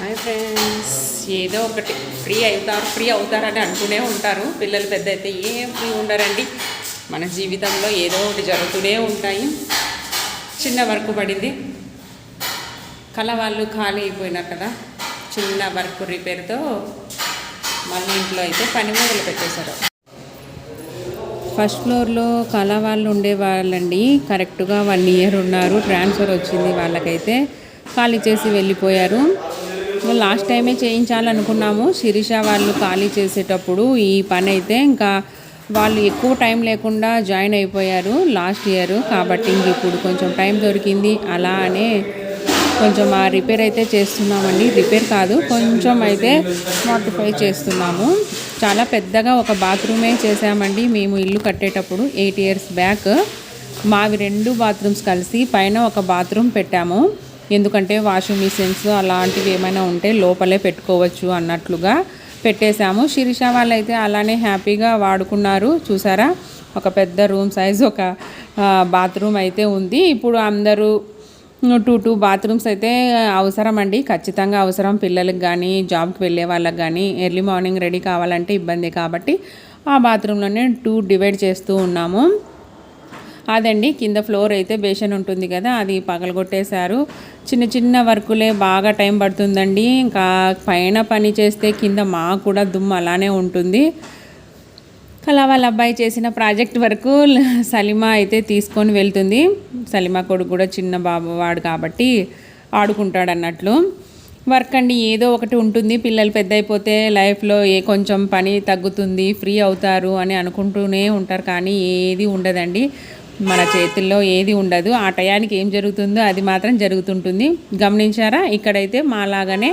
Hi friends ఏదో ఒకటి. Free అవుతారు ఫ్రీ అవుతారని అంటూనే ఉంటారు. పిల్లలు పెద్ద అయితే ఏం ఫ్రీ ఉండరండి. మన జీవితంలో ఏదో ఒకటి జరుగుతూనే ఉంటాయి. చిన్న వర్క్ పడింది. కళ వాళ్ళు ఖాళీ అయిపోయినారు కదా. చిన్న వర్క్ రిపేర్తో మళ్ళీ ఇంట్లో అయితే పని మొదలు పెట్టేశారు. ఫస్ట్ ఫ్లోర్లో కళ వాళ్ళు ఉండేవాళ్ళండి కరెక్ట్గా వన్ ఇయర్ ఉన్నారు. ట్రాన్స్ఫర్ వచ్చింది వాళ్ళకైతే. ఖాళీ చేసి వెళ్ళిపోయారు. లాస్ట్ టైమే చేయించాలనుకున్నాము. శిరీష వాళ్ళు ఖాళీ చేసేటప్పుడు ఈ పని అయితే ఇంకా వాళ్ళు ఎక్కువ టైం లేకుండా జాయిన్ అయిపోయారు లాస్ట్ ఇయర్. కాబట్టి ఇంక ఇప్పుడు కొంచెం టైం దొరికింది. అలా అనే కొంచెం ఆ రిపేర్ అయితే చేస్తున్నామండి. రిపేర్ కాదు కొంచెం అయితే మాడిఫై చేస్తున్నాము. చాలా పెద్దగా ఒక బాత్రూమే చేసామండి మేము ఇల్లు కట్టేటప్పుడు ఎయిట్ ఇయర్స్ బ్యాక్ మావి రెండు బాత్రూమ్స్ కలిసి పైన ఒక బాత్రూమ్ పెట్టాము. ఎందుకంటే వాషింగ్ మిషన్స్ అలాంటివి ఏమైనా ఉంటే లోపలే పెట్టుకోవచ్చు అన్నట్లుగా పెట్టేశాము. శిరీష వాళ్ళైతే అలానే హ్యాపీగా వాడుకున్నారు. చూసారా? ఒక పెద్ద రూమ్ సైజ్ ఒక బాత్రూమ్ అయితే ఉంది. ఇప్పుడు అందరూ టూ టూ బాత్రూమ్స్ అయితే అవసరం అండి ఖచ్చితంగా అవసరం. పిల్లలకు కానీ జాబ్కి వెళ్ళే వాళ్ళకి కానీ ఎర్లీ మార్నింగ్ రెడీ కావాలంటే ఇబ్బంది. కాబట్టి ఆ బాత్రూంలోనే టూ డివైడ్ చేస్తూ ఉన్నాము. అదండి కింద ఫ్లోర్ అయితే బేషన్ ఉంటుంది కదా అది పగలగొట్టేశారు. చిన్న చిన్న వర్కులే బాగా టైం పడుతుందండి. ఇంకా పైన పని చేస్తే కింద మా కూడా దుమ్ము అలానే ఉంటుంది. అలా వాళ్ళ అబ్బాయి చేసిన ప్రాజెక్ట్ వరకు సలిమా అయితే తీసుకొని వెళ్తుంది. సలిమా కొడుకు కూడా చిన్న బాబు వాడు కాబట్టి ఆడుకుంటాడు అన్నట్లు. వర్క్ అండి ఏదో ఒకటి ఉంటుంది. పిల్లలు పెద్ద అయిపోతే లైఫ్లో ఏ కొంచెం పని తగ్గుతుంది ఫ్రీ అవుతారు అని అనుకుంటూనే ఉంటారు. కానీ ఏది ఉండదండి. మన చేతుల్లో ఏది ఉండదు. ఆ టయానికి ఏం జరుగుతుందో అది మాత్రం జరుగుతుంటుంది. గమనించారా? ఇక్కడైతే మాలాగానే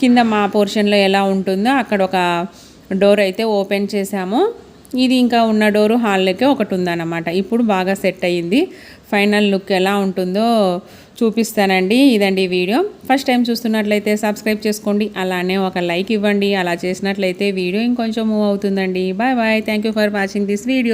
కింద మా పోర్షన్లో ఎలా ఉంటుందో అక్కడ ఒక డోర్ అయితే ఓపెన్ చేసాము ఇది ఇంకా ఉన్న డోరు హాల్లోకే ఒకటి ఉందన్నమాట ఇప్పుడు బాగా సెట్ అయ్యింది. ఫైనల్ లుక్ ఎలా ఉంటుందో చూపిస్తానండి ఇదండి వీడియో. ఫస్ట్ టైం చూస్తున్నట్లయితే సబ్స్క్రైబ్ చేసుకోండి. అలానే ఒక లైక్ ఇవ్వండి. అలా చేసినట్లయితే వీడియో ఇంకొంచెం మూవ్ అవుతుందండి. Bye bye. Thank you for watching this video.